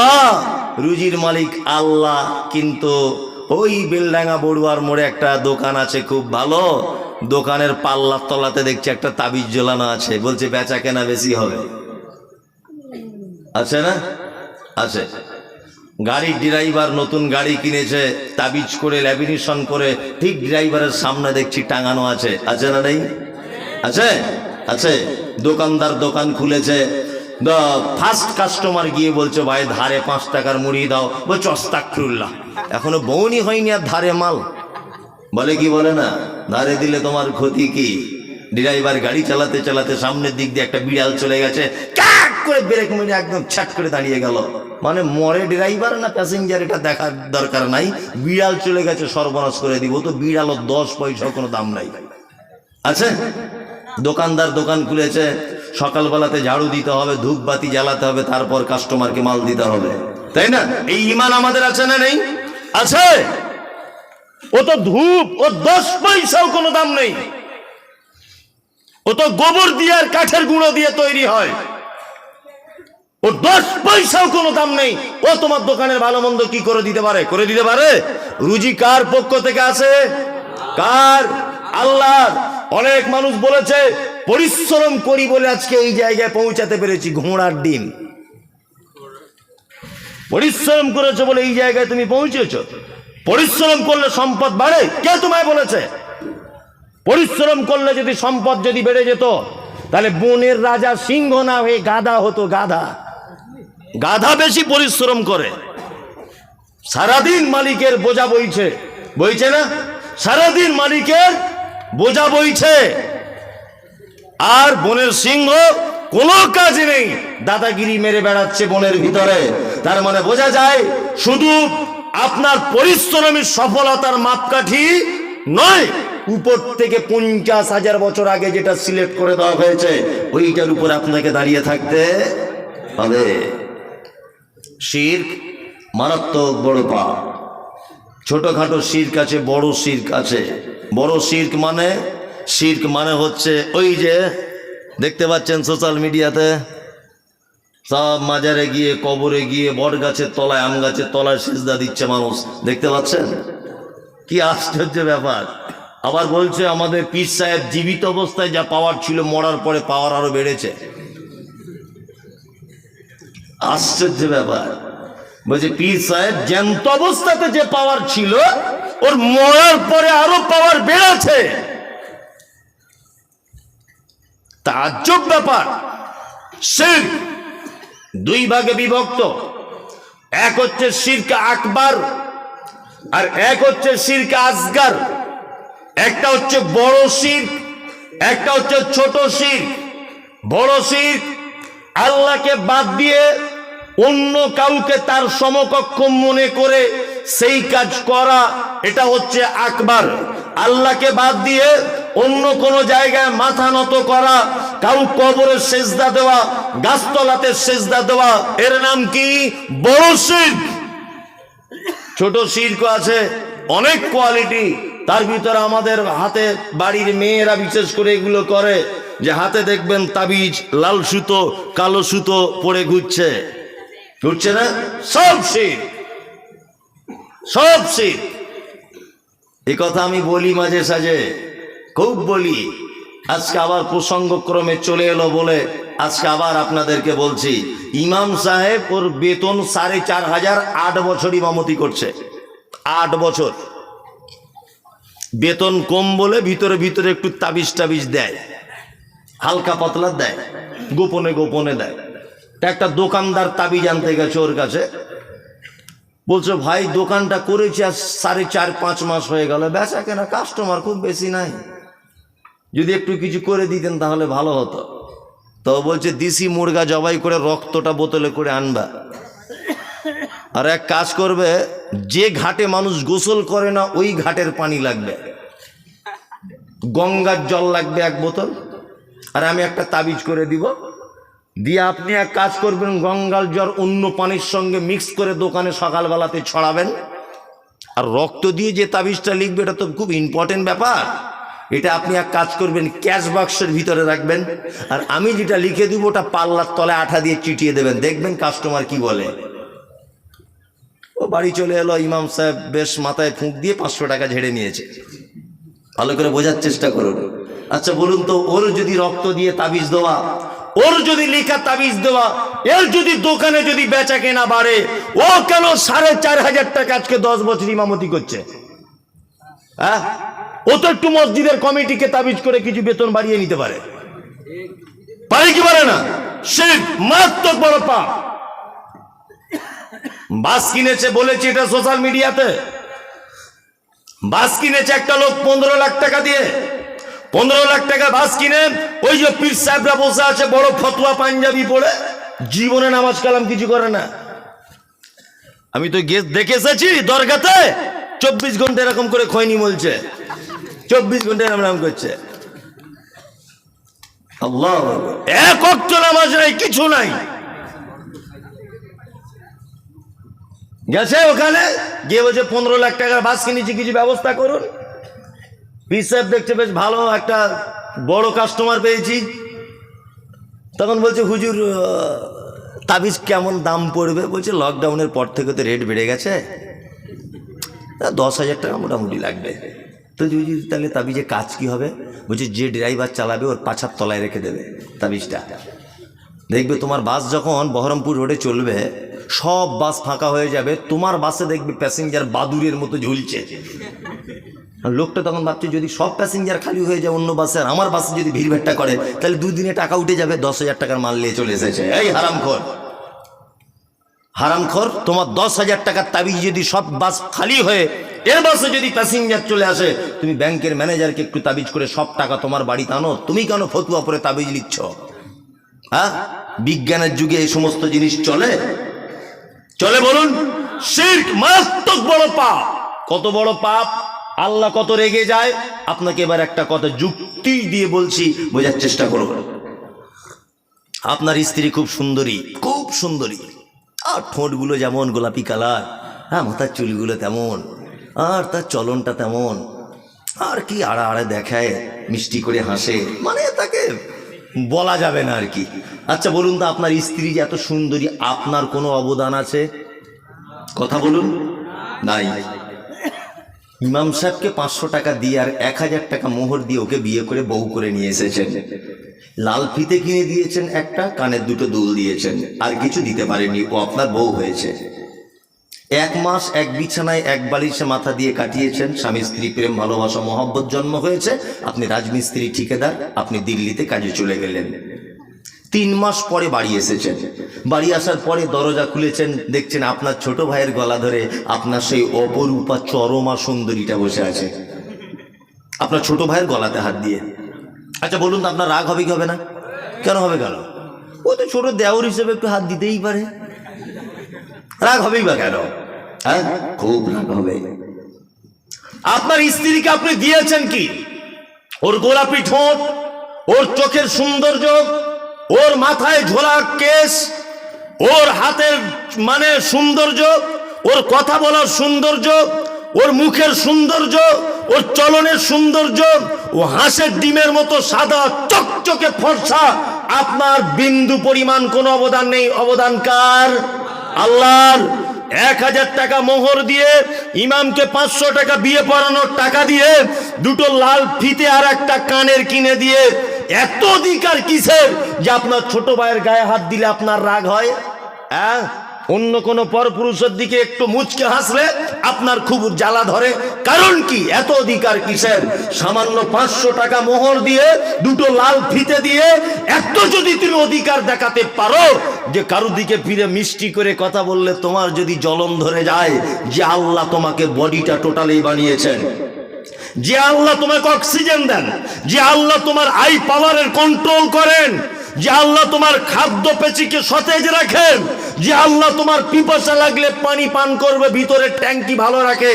আল্লাহ। রুজির মালিক আল্লাহ, কিন্তু ওই বেলডাঙ্গা বড়ুয়ার মোড়ে একটা দোকান আছে খুব ভালো। দোকানের পাল্লার তলাতে দেখছি একটা তাবিজ ঝোলানো আছে। বলছে, বেচা কেনা বেশি হবে। আছে না? আছে। গাড়ির ড্রাইভার নতুন গাড়ি কিনেছে, তাবিজ করে, ল্যামিনেশন করে, ঠিক ড্রাইভারের সামনে দেখছি টাঙানো আছে। আছে না নেই? আছে? আছে। দোকানদার দোকান খুলেছে। ফার্স্ট কাস্টমার গিয়ে বলছে, ভাই, ধারে পাঁচ টাকার মুড়ি দাও। বলছে অস্তাকুল্লাহ এখনও বউনি হয়নি আর ধারে মাল। বলে কি, বলে না, ধারে দিলে তোমার ক্ষতি কি? ড্রাইভার গাড়ি চালাতে চালাতে সামনের দিক দিয়ে একটা বিড়াল চলে গেছে, ক্যাক করে ব্রেক মেরে একদম ছাট করে দাঁড়িয়ে গেল। মানে মরে ড্রাইভার না প্যাসেঞ্জার, এটা দেখার দরকার নাই। বিড়াল চলে গেছে, সর্বনাশ করে দিব। তো বিড়ালের দশ পয়সার কোনো দাম নাই। আছে? দোকানদার দোকান খুলেছে সকালবেলাতে ঝাড়ু দিতে হবে ধূপবাতি জ্বালাতে হবে, তারপর কাস্টমারকে মাল দিতে হবে। তাই না? এই ইমান আমাদের আছে না নেই? আছে। ও তো ধূপ, ও দশ পয়সাও কোনো দাম নেই। ও তো গোবর দিয়ে আর কাঠের গুঁড়ো দিয়ে তৈরি হয়। ও দশ পয়সাও কোনো দাম নেই। ও তোমার দোকানের ভালো মন্দ কি করে দিতে পারে? করে দিতে পারে? রুজি কার পক্ষ থেকে আছে? কার? আল্লাহ অনেক মানুষ বলেছে, পরিশ্রম করি বলে আজকে এই জায়গায় পৌঁছাতে পেরেছি, ঘোড়ার ডিম। পরিশ্রম করেছ বলে এই জায়গায় তুমি পৌঁছেছ। পরিশ্রম করলে সম্পদ বাড়ে, কে তোমায় বলেছে? পরিশ্রম করলে যদি সম্পদ যদি বেড়ে যেত, তাহলে বনের রাজা সিংহ না হয়ে গাধা হতো, গাধা। গাধা বেশি পরিশ্রম করে। সারাদিন মালিকের বোঝা বইছে বইছে না? সারাদিন মালিকের বোঝা বইছে। আর বনের সিংহ কোনো কাজ নেই। দাদাগিরি মেরে বেড়াচ্ছে বনের ভিতরে। তার মানে বোঝা যায়, শুধু আপনার পরিশ্রমের সফলতার মাপকাঠি নয়, উপর থেকে পঞ্চাশ হাজার বছর আগে যেটা সিলেক্ট করে দেওয়া হয়েছে, ওইটার উপর আপনাকে দাঁড়িয়ে থাকতে হবে। শির্ক মারাত্মক বড় পাপ। ছোটখাটো শির্ক আছে, বড় শির্ক আছে। বড় শির্ক মানে? শির্ক মানে হচ্ছে ওই যে দেখতে পাচ্ছেন সোশ্যাল মিডিয়াতে, সব মাজারে গিয়ে, কবরে গিয়ে বট গাছের তলায় আম গাছের তলায় সিজদা দিচ্ছে মানুষ। দেখতে পাচ্ছেন? কি আশ্চর্য ব্যাপার। আবার বলছে আমাদের পীর সাহেব জীবিত অবস্থায় যা পাওয়ার ছিল, মরার পরে পাওয়ার আরও বেড়েছে। আশ্চর্য ব্যাপার। বলছে, পীর সাহেব, জ্যান্ত অবস্থাতে যে পাওয়ার ছিল, ওর মরার পরে আরও পাওয়ার বেড়েছে। তাজ্জব ব্যাপার। শির্ক দুই ভাগে বিভক্ত। এক হচ্ছে শিরকা আকবার আর এক হচ্ছে শিরকা আসগার। একটা হচ্ছে বড় শির একটা হচ্ছে ছোট শির বড় শির আল্লাহকে বাদ দিয়ে অন্য কাউকে তার সমকক্ষ মনে করে সেই কাজ করা, এটা হচ্ছে আকবার। আল্লাহকে বাদ দিয়ে অন্য কোন জায়গায় মাথা নত করা, কাউ কবরে সেজদা দেওয়া, গাছতলাতে সেজদা দেওয়া, এর নাম কি? বড় শির। ছোট শির্ক আছে, অনেক কোয়ালিটি। তার ভিতরে আমাদের হাতে বাড়ির মেয়েরা বিশেষ করে এগুলো করে, যে হাতে দেখবেন তাবিজ, লাল সুতো, কালো সুতো পরে ঘুরছে। ঘুরছে না? সব শির সব শির এ কথা আমি বলি মাঝে সাঝে, খুব বলি। আজকে আবার প্রসঙ্গক্রমে চলে এলো বলে আজকে আবার আপনাদেরকে বলছি, ইমাম সাহেব ওর বেতন সাড়ে চার হাজার আট বছর ইমামতি করছে। আট বছর। বেতন কম বলে ভিতরে ভিতরে একটু তাবিজ টাবিজ দেয়। হালকা পাতলা দেয়। গোপনে গোপনে দেয়। একটা দোকানদার তাবিজ আনতে গেছে ওর কাছে। বলছে, ভাই, দোকানটা করেছি আর সাড়ে চার, পাঁচ মাস হয়ে গেল। বেচা কেনা কাস্টমার খুব বেশি নাই। যদি একটু কিছু করে দিতেন তাহলে ভালো হতো। তো বলছে, দিশি মুরগা জবাই করে রক্তটা বোতলে করে আনবা। আর এক কাজ করবে, যে ঘাটে মানুষ গোসল করে না, ওই ঘাটের পানি লাগবে। গঙ্গার জল লাগবে এক বোতল। আর আমি একটা তাবিজ করে দিব। দিয়ে আপনি এক কাজ করবেন গঙ্গাল জ্বর অন্য পানির সঙ্গে মিক্স করে দোকানে সকালবেলাতে ছড়াবেন। আর রক্ত দিয়ে যে তাবিজটা লিখবে, এটা তো খুব ইম্পর্টেন্ট ব্যাপার। এটা আপনি এক কাজ করবেন ক্যাশ বাক্সের ভিতরে রাখবেন। আর আমি যেটা লিখে দিব, ওটা পাল্লার তলায় আঠা দিয়ে চিটিয়ে দেবেন। দেখবেন কাস্টমার কি বলে। ও বাড়ি চলে এলো, ইমাম সাহেব বেশ মাথায় ফুঁক দিয়ে পাঁচশো টাকা ঝেড়ে নিয়েছে। ভালো করে বোঝার চেষ্টা করুন। আচ্ছা বলুন তো, ওর যদি রক্ত দিয়ে তাবিজ দেওয়া ওর যদি লেখা তাবিজ দেওয়া, এর যদি দোকানে যদি বেচা কেনা বাড়ে, ও কেন সাড়ে চার হাজার টাকা আজকে দশ বছর ইমামতি করছে? হ্যাঁ? ও তো একটু মসজিদের কমিটিকে তাবিজ করে কিছু বেতন বাড়িয়ে নিতে পারে। পারে কি পারে না? সে মারাত্মক বড় পাপ। বাস কিনেছে বলেছে এটা সোশ্যাল মিডিয়াতে। বাস কিনেছে একটা লোক পনেরো লাখ টাকা দিয়ে। পনেরো লাখ টাকা বাস কিনে ওই যে পীর সাহেবরা বসে আছে, বড় ফতুয়া পাঞ্জাবি পরে। জীবনে নামাজ কালাম কিছু করে না। আমি তো গিয়ে দেখে এসেছি দরগাতে। চব্বিশ ঘণ্টা এরকম করে খয়নি বলছে চব্বিশ ঘণ্টা এরকম এরকম করছে। নামাজ নাই, কিছু নাই। গেছে ওখানে, গিয়ে বলছে, পনেরো লাখ টাকার বাস কিনেছি, কিছু ব্যবস্থা করুন। পীর সাহেব দেখছে বেশ ভালো, একটা বড় কাস্টমার পেয়েছি। তখন বলছে, হুজুর তাবিজ কেমন দাম পড়বে? বলছে লকডাউনের পর থেকে তো রেট বেড়ে গেছে। দশ হাজার টাকা মোটামুটি লাগবে। তো হুজুর, তাহলে তাবিজে কাজ কি হবে? বলছে, যে ড্রাইভার চালাবে, ওর পাছার তলায় রেখে দেবে তাবিজটা। দেখবে তোমার বাস যখন বহরমপুর রোডে চলবে, সব বাস ফাঁকা হয়ে যাবে, তোমার বাসে দেখবে প্যাসেঞ্জার বাদুরের মতো ঝুলছে। লোকটা তখন ভাবছে, যদি সব প্যাসেঞ্জার খালি হয়ে যায় অন্য বাসে আর আমার বাসে যদি ভিড় ভাট্টা করে, তাহলে দুদিনে টাকা উঠে যাবে, দশ হাজার টাকার মাল নিয়ে চলে এসেছে। এই হারামখোর। হারামখোর, তোমার দশ হাজার টাকার তাবিজ যদি সব বাস খালি হয়ে এর বাসে যদি প্যাসেঞ্জার চলে আসে, তুমি ব্যাংকের ম্যানেজারকে একটু তাবিজ করে সব টাকা তোমার বাড়িতে আনো, তুমি কেন ফতুয়া পরে তাবিজ লিখছ? হ্যাঁ? বিজ্ঞানের যুগে এই সমস্ত জিনিস চলে? চলে বলুন, শির্ক মারাত্মক বড় পাপ। কত বড় পাপ? আল্লাহ কত রেগে যায়? আপনাকে এবার একটা কথা যুক্তি দিয়ে বলছি, বোঝার চেষ্টা করুন আপনার স্ত্রী খুব সুন্দরী খুব সুন্দরী। আর ঠোঁটগুলো যেমন গোলাপি কালার হ্যাঁ মাথার চুলগুলো তেমন, আর তার চলনটা তেমন। আর কি আড়া আড়ে দেখায়, মিষ্টি করে হাসে মানে তাকে বলা যাবে না আর কি। আচ্ছা বলুন তো, আপনার স্ত্রী যে এত সুন্দরী, আপনার কোনো অবদান আছে? কথা বলুন। নাই। ইমাম সাহেবকে পাঁচশো টাকা দিয়ে আর এক হাজার টাকা মোহর দিয়ে ওকে বিয়ে করে বউ করে নিয়ে এসেছেন। লাল ফিতে কিনে দিয়েছেন একটা, কানের দুটো দুল দিয়েছেন। আর কিছু দিতে পারেনি ও আপনার বউ হয়েছে। এক মাস, এক বিছানায়, এক বালিশে মাথা দিয়ে কাটিয়েছেন। স্বামী স্ত্রী, প্রেম, ভালোবাসা, মহব্বত জন্ম হয়েছে। আপনি রাজমিস্ত্রি, ঠিকাদার, আপনি দিল্লিতে কাজে চলে গেলেন। তিন মাস পরে বাড়ি এসেছেন। বাড়ি আসার পরে দরজা খুলেছেন, দেখছেন আপনার ছোট ভাইয়ের গলা ধরে আপনার সেই অপরূপা চরমা সুন্দরীটা বসে আছে। আপনার ছোট ভাইয়ের গলাতে হাত দিয়ে। আচ্ছা বলুন তো আপনার রাগ হবে কি হবে না? কেন হবে কেন? ও তো ছোট দেওর হিসেবে একটু হাত দিতেই পারে। রাগ হবেই বা কেন? হ্যাঁ? খুব রাগ হবে। আপনার স্ত্রীকে আপনি দিয়েছেন কি? ওর গোলাপি ঠোঁট, ওর চোখের সৌন্দর্য, ওর মাথায় ঝোলা কেশ ওর হাতের মানে সৌন্দর্য, ওর কথা বলার সৌন্দর্য, ওর মুখের সৌন্দর্য, ওর চলনের সৌন্দর্য, ও হাঁসের ডিমের মতো সাদা চকচকে ফর্সা, আপনার বিন্দু পরিমাণ কোনো অবদান নেই। অবদান কার? আল্লাহর। এক হাজার টাকা মোহর দিয়ে ইমামকে পাঁচশো টাকা বিয়ে পড়ানোর টাকা দিয়ে দুটো লাল ফিতে আর একটা কানের কিনে দিয়ে এত অধিকার কিসের? যে আপনার ছোট ভাইয়ের গায়ে হাত দিলে আপনার রাগ হয়? হ্যাঁ? অন্য কোনো পরপুরুষের দিকে একটু মুচকে হাসলে আপনার খুব জ্বালা ধরে। কারণ কি? এত অধিকার কিসের? সামান্য পাঁচশো টাকা মোহর দিয়ে, দুটো লাল ফিতে দিয়ে, এত যদি তুমি অধিকার দেখাতে পারো যে কারও দিকে ফিরে মিষ্টি করে কথা বললে তোমার যদি জলন ধরে যায়, যে আল্লাহ তোমাকে বডিটা টোটালি বানিয়েছেন। যে আল্লাহ তোমাকে অক্সিজেন দেন, যে আল্লাহ তোমার আই পাওয়ারের কন্ট্রোল করেন। যে আল্লাহ তোমার খাদ্য পেশিকে সতেজ রাখেন, যে আল্লাহ তোমার পিপাসা লাগলে পানি পান করবে, ভিতরে ট্যাঙ্কি ভালো রাখে,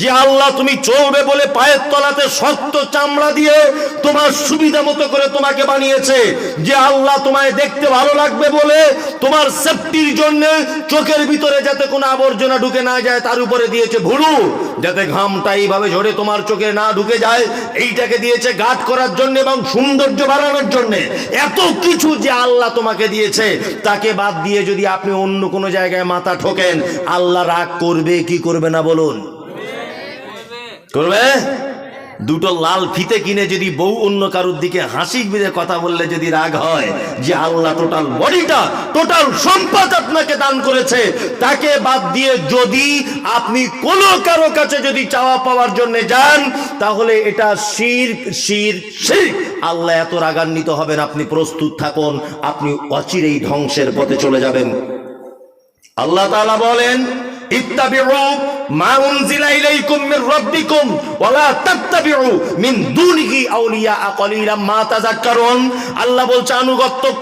যে আল্লাহ তুমি চলবে বলে পায়ের তলাতে শক্ত চামড়া দিয়ে তোমার সুবিধা মতো করে তোমাকে বানিয়েছে, যে আল্লাহ তোমায় দেখতে ভালো লাগবে বলে তোমার সেফটির জন্য চোখের ভিতরে যাতে কোনো আবর্জনা ঢুকে না যায়, তার উপরে দিয়েছে ভুরু। যাতে ঘামটা এইভাবে ঝরে তোমার চোখে না ঢুকে যায়, এইটাকে দিয়েছে গাঢ় করার জন্য এবং সৌন্দর্য বাড়ানোর জন্য। এত কিছু যে আল্লাহ তোমাকে দিয়েছে, তাকে বাদ দিয়ে যদি আপনি অন্য কোনো জায়গায় মাথা ঠোকেন, আল্লাহ রাগ করবে, কি করবে না বলুন? করবে? দুটো লাল ফিতে কিনে যদি বউ অন্য কারুর দিকে হাসি মেরে কথা বললে যদি রাগ হয় যে আল্লাহ টোটাল বডিটা, টোটাল সম্পদ আপনাকে দান করেছে, তাকে বাদ দিয়ে যদি আপনি কোনো কারও কাছে যদি চাওয়া পাওয়ার জন্য যান, তাহলে এটা শির শির শির। আল্লাহ এত রাগান্বিত হবেন, আপনি প্রস্তুত থাকুন, আপনি অচিরেই ধ্বংসের পথে চলে যাবেন। আল্লাহ তাআলা বলেন ইত্তাবিউ মা উনজিলা ইলাইকুম মির রাব্বিকুম ওয়ালা তাত্তাবিউ মিন দুনিহি আউলিয়া মা তাযাক্কারুন। আল্লাহ বলছে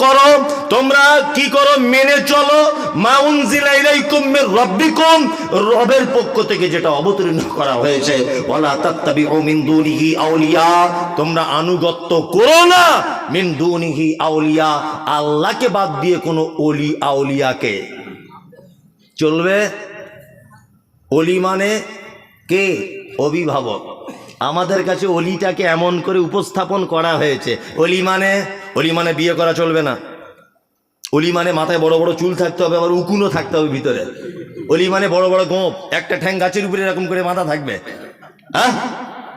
করো, তোমরা কি করো, মেনে চলো। মা উনজিলা ইলাইকুম মির রাব্বিকুম, রবের পক্ষ থেকে যেটা অবতীর্ণ করা হয়েছে। ওয়ালা তাত্তাবিউ মিন দুনিহি আউলিয়া, তোমরা আনুগত্য করো না। মিন দুনিহি আউলিয়া, আল্লাহকে বাদ দিয়ে কোনো ওলি আউলিয়াকে। চলবে? অলি মানে কে? অভিভাবক। আমাদের কাছে অলিটাকে এমন করে উপস্থাপন করা হয়েছে। অলি মানে? অলি মানে বিয়ে করা চলবে না। অলি মানে মাথায় বড় বড় চুল থাকতে হবে, আবার উকুনও থাকতে হবে ভিতরে। অলি মানে বড় বড় গোপ একটা ঠ্যাং গাছের উপরে এরকম করে মাথা থাকবে। হ্যাঁ?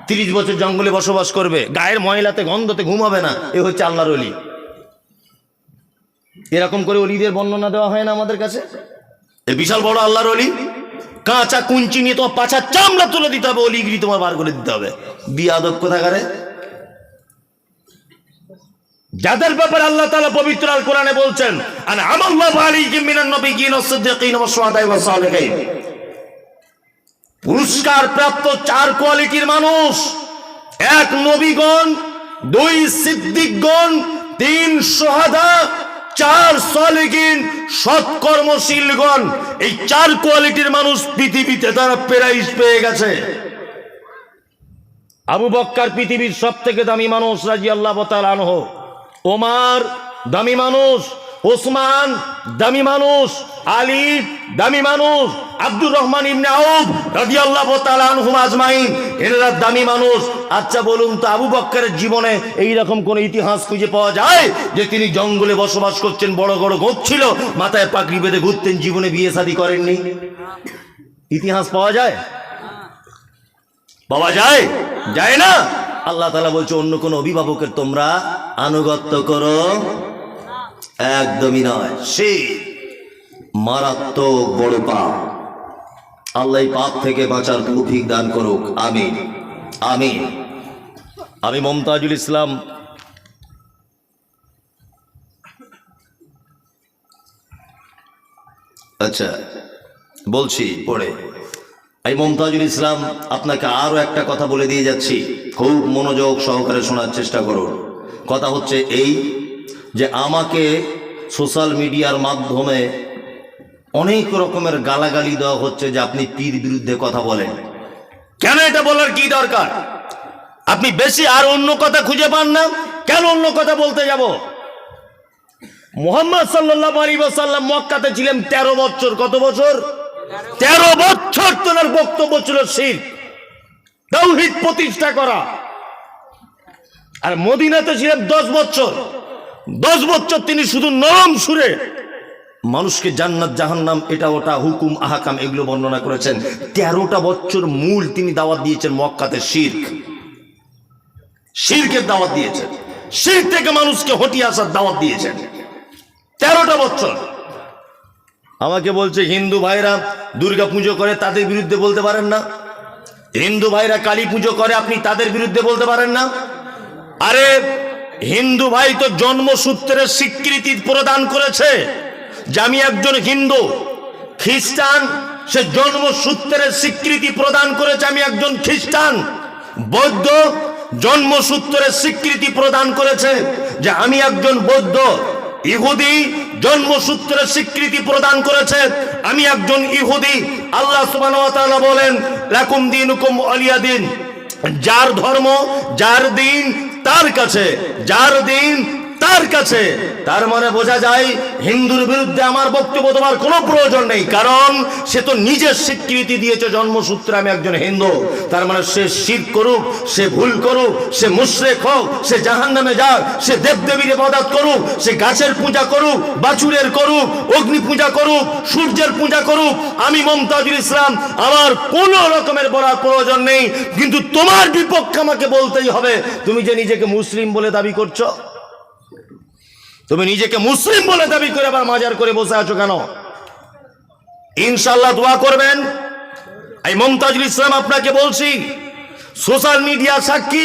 তিরিশ বছর জঙ্গলে বসবাস করবে, গায়ের ময়লাতে, গন্ধতে ঘুমাবে না। এ হচ্ছে আল্লাহর অলি। এরকম করে অলিদের বর্ণনা দেওয়া হয় না আমাদের কাছে? এ বিশাল বড় আল্লাহর অলি। কাঁচা কুঞ্চি নিয়ে তোমার পাছার চামড়া তুলে দিতে হবে অলিগিরি তোমার বার করে দিতে হবে। বিয়াদব কোথাকারে যাদের ব্যাপারে আল্লাহ তাআলা পবিত্র আল কোরআনে বলছেন আর আমাল্লাহু আলাইহিম পুরস্কার প্রাপ্ত চার কোয়ালিটির মানুষ, এক নবীগণ, দুই সিদ্দিকগণ, তিন সোহাদা চার সলিগিন সৎকর্মশীলগণ, এই চার কোয়ালিটির মানুষ পৃথিবীতে তারা প্রাইজ পেয়ে গেছে। আবু বক্কার পৃথিবীর সব থেকে দামি মানুষ রাজি আল্লাহ আনহ। ওমার দামি মানুষ ওসমান, দামি মানুষ, আলী, দামি মানুষ, আব্দুর রহমান ইবনে আউফ রাদিয়াল্লাহু তাআলা আনহুম আজমাইন। এনারা দামি মানুষ। আচ্ছা বলুন তো, আবু বক্করের জীবনে এই রকম কোন ইতিহাস খুঁজে পাওয়া যায়? যে তিনি জঙ্গলে বসবাস করছেন, বড় বড় গোপ ছিল মাথায় পাগড়ি বেঁধে ঘুরতেন, জীবনে বিয়ে শাদী করেননি? ইতিহাস পাওয়া যায়? পাওয়া যায়? যায় না? আল্লাহ তালা বলছে, অন্য কোন অভিভাবকের তোমরা আনুগত্য করো। একদমই নয়। সে মারাত্মক বড় পাপ। আল্লাহ পাপ থেকে বাঁচার তৌফিক দান করুক। আমি আমি আমি মমতাজুল ইসলাম। আচ্ছা বলছি, পড়ে। এই মমতাজুল ইসলাম, আপনাকে আরও একটা কথা বলে দিয়ে যাচ্ছি। খুব মনোযোগ সহকারে শোনার চেষ্টা করুন। কথা হচ্ছে এই যে আমাকে সোশ্যাল মিডিয়ার মাধ্যমে অনেক রকমের গালাগালি দেওয়া হচ্ছে যে আপনি পীর বিরুদ্ধে কথা বলেন। কেন এটা বলার কি দরকার? আপনি বেশি আর অন্য কথা খুঁজে পান না? কেন অন্য কথা বলতে যাব? মোহাম্মদ সাল্লাহ আলী সাল্লাম মক্কাতে ছিলেন তেরো বছর। কত বছর? তেরো বছর তোনার বক্তব্য ছিল শির। তৌহিদ প্রতিষ্ঠা করা। আর মদিনাতে ছিলেন দশ বছর। দশ বছর তিনি শুধু নরম সুরে মানুষকে জান্নাত, জাহান্নাম, এটা, ওটা, হুকুম, আহাকাম এগুলো বর্ণনা করেছেন। তেরোটা বছর মূল তিনি দাওয়াত দিয়েছেন মক্কাতে শির্ক। শিরকের দাওয়াত দিয়েছেন। শির থেকে মানুষকে হটিয়ে আসার দাওয়াত দিয়েছেন। তেরোটা বছর। আমাকে বলছে, হিন্দু ভাইরা দুর্গা পুজো করে তাদের বিরুদ্ধে বলতে পারেন না? হিন্দু ভাইরা কালী পুজো করে, আপনি তাদের বিরুদ্ধে বলতে পারেন না? আরে হিন্দু ভাই তো জন্মসূত্রের স্বীকৃতি প্রদান করেছে যে আমি একজন হিন্দু। খ্রিস্টান, সে জন্মসূত্রের স্বীকৃতি প্রদান করেছে আমি একজন খ্রিস্টান। বৌদ্ধ জন্মসূত্রের স্বীকৃতি প্রদান করেছে যে আমি একজন বৌদ্ধ। ইহুদি জন্মসূত্রের স্বীকৃতি প্রদান করেছে, আমি একজন ইহুদি। আল্লাহ বলেন দিন। যার ধর্ম, যার দিন তার কাছে যার দিন তার কাছে। তার মানে বোঝা যায়, হিন্দুর বিরুদ্ধে আমার বক্তব্য তোমার কোনো প্রয়োজন নেই, কারণ সে তো নিজের স্বীকৃতি দিয়েছে জন্মসূত্রে আমি একজন হিন্দু। তার মানে সে শির করুক, সে ভুল করুক, সে মুশরেক হোক, সে জাহান নামে যাক, সে দেবদেবীর ইবাদত করুক, সে গাছের পূজা করুক, বাছুরের করুক, অগ্নি পূজা করুক, সূর্যের পূজা করুক, আমি মমতাজুল ইসলাম, আমার কোনো রকমের বলার প্রয়োজন নেই, কিন্তু তোমার বিপক্ষে আমাকে বলতেই হবে, তুমি যে নিজেকে মুসলিম বলে দাবি করছ। তুমি নিজেকে মুসলিম বলে দাবি করে আবার মাজার করে বসে আছো কেন? ইনশাল্লাহ দোয়া করবেন। এই মমতাজুল ইসলাম আপনাকে বলছি, সোশ্যাল মিডিয়া সাক্ষী